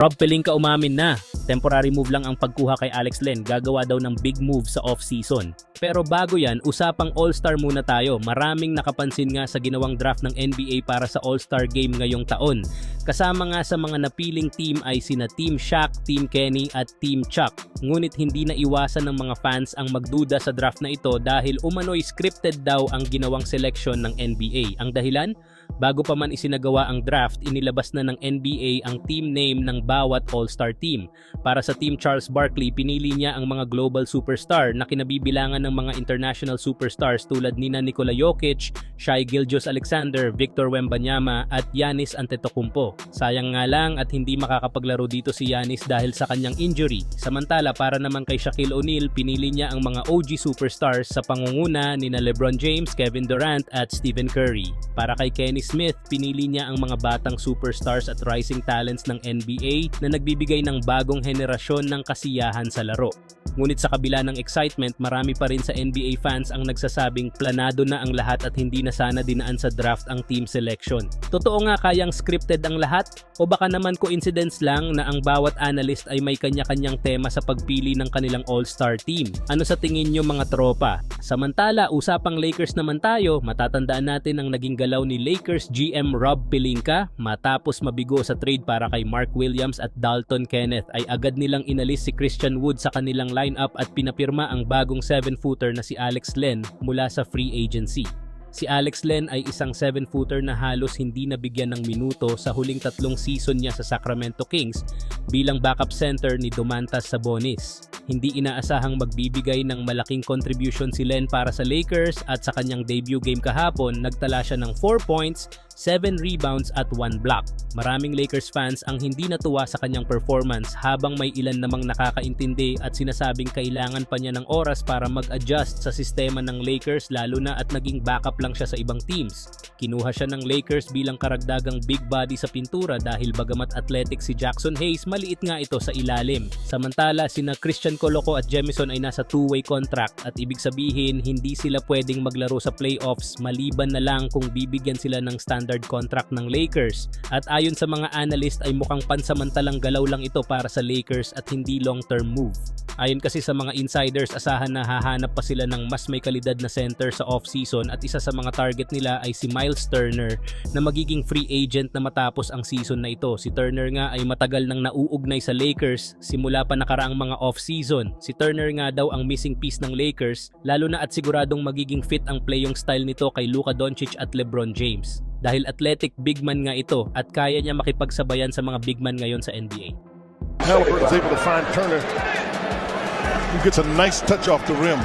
Rob Pelinka umamin na. Temporary move lang ang pagkuha kay Alex Len. Gagawa daw ng big move sa off-season. Pero bago yan, usapang All-Star muna tayo. Maraming nakapansin nga sa ginawang draft ng NBA para sa All-Star Game ngayong taon. Kasama nga sa mga napiling team ay sina Team Shaq, Team Kenny at Team Chuck. Ngunit hindi na iwasan ng mga fans ang magduda sa draft na ito dahil umano'y scripted daw ang ginawang selection ng NBA. Ang dahilan? Bago pa man isinagawa ang draft, inilabas na ng NBA ang team name ng bawat All-Star team. Para sa Team Charles Barkley, pinili niya ang mga global superstar na kinabibilangan ng mga international superstars tulad nina Nikola Jokic, Shai Gilgeous-Alexander, Victor Wembanyama at Giannis Antetokounmpo. Sayang nga lang at hindi makakapaglaro dito si Giannis dahil sa kanyang injury. Samantala, para naman kay Shaquille O'Neal, pinili niya ang mga OG superstars sa pangunguna nina LeBron James, Kevin Durant at Stephen Curry. Para kay Kenny Smith, pinili niya ang mga batang superstars at rising talents ng NBA na nagbibigay ng bagong henerasyon ng kasiyahan sa laro. Ngunit sa kabila ng excitement, marami pa rin sa NBA fans ang nagsasabing planado na ang lahat at hindi na sana dinaan sa draft ang team selection. Totoo nga kayang scripted ang lahat? O baka naman coincidence lang na ang bawat analyst ay may kanya-kanyang tema sa pagpili ng kanilang all-star team? Ano sa tingin nyo mga tropa? Samantala, usapang Lakers naman tayo, matatandaan natin ang naging galaw ni Lakers GM Rob Pelinka matapos mabigo sa trade para kay Mark Williams at Dalton Kenneth ay agad nilang inalis si Christian Wood sa kanilang lineup at pinapirma ang bagong 7-footer na si Alex Len mula sa free agency. Si Alex Len ay isang 7-footer na halos hindi nabigyan ng minuto sa huling tatlong season niya sa Sacramento Kings bilang backup center ni Domantas Sabonis. Hindi inaasahang magbibigay ng malaking contribution si Len para sa Lakers at sa kanyang debut game kahapon, nagtala siya ng 4 points, 7 rebounds at 1 block. Maraming Lakers fans ang hindi natuwa sa kanyang performance habang may ilan namang nakakaintindi at sinasabing kailangan pa niya ng oras para mag-adjust sa sistema ng Lakers lalo na at naging backup lang siya sa ibang teams. Kinuha siya ng Lakers bilang karagdagang big body sa pintura dahil bagamat athletic si Jackson Hayes, maliit nga ito sa ilalim. Samantala, sina Christian Coloco at Jemison ay nasa two-way contract at ibig sabihin hindi sila pwedeng maglaro sa playoffs maliban na lang kung bibigyan sila ng standard contract ng Lakers. At ayon sa mga analyst ay mukhang pansamantalang galaw lang ito para sa Lakers at hindi long-term move. Ayon kasi sa mga insiders, asahan na hahanap pa sila ng mas may kalidad na center sa off-season at isa sa mga target nila ay si Miles Turner na magiging free agent na matapos ang season na ito. Si Turner nga ay matagal nang nauugnay sa Lakers simula pa nakaraang mga off-season. Si Turner nga daw ang missing piece ng Lakers lalo na at siguradong magiging fit ang playing style nito kay Luka Doncic at LeBron James. Dahil athletic big man nga ito at kaya niya makipagsabayan sa mga big man ngayon sa NBA. Halliburton's able to find Turner, who gets a nice touch off the rim.